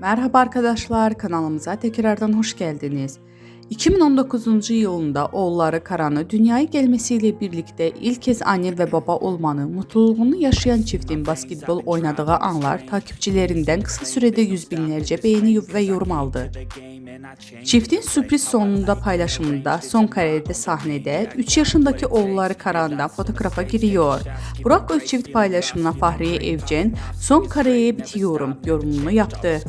Merhaba arkadaşlar, kanalımıza tekrardan hoş geldiniz. 2019 yılında oğulları Karan'ı dünyaya gelmesiyle birlikte ilk kez anne ve baba olmanı, mutluluğunu yaşayan çiftin basketbol oynadığı anlar takipçilerinden kısa sürede yüz binlerce beğeni ve yorum aldı. Çiftin sürpriz sonunda paylaşımında son karede sahnede 3 yaşındaki oğulları Karan'dan fotoğrafa giriyor. Burak Özçivit paylaşımına Fahriye Evcen son kareye bitiyorum yorumunu yaptı.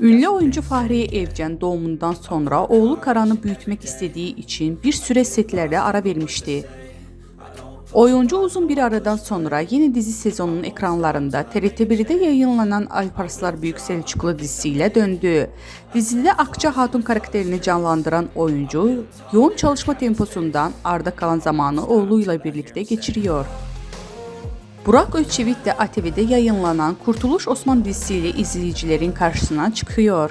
Ünlü oyuncu Fahriye Evcen doğumundan sonra oğlu Karan'ı büyütmek istediği için bir süre setlerde ara vermişti. Oyuncu uzun bir aradan sonra yeni dizi sezonunun ekranlarında TRT1'de yayınlanan Alparslar Büyük Selçuklu dizisiyle döndü. Dizide Akça Hatun karakterini canlandıran oyuncu yoğun çalışma temposundan arda kalan zamanı oğluyla birlikte geçiriyor. Burak Özçivit de ATV'de yayınlanan Kurtuluş Osman dizisiyle izleyicilerin karşısına çıkıyor.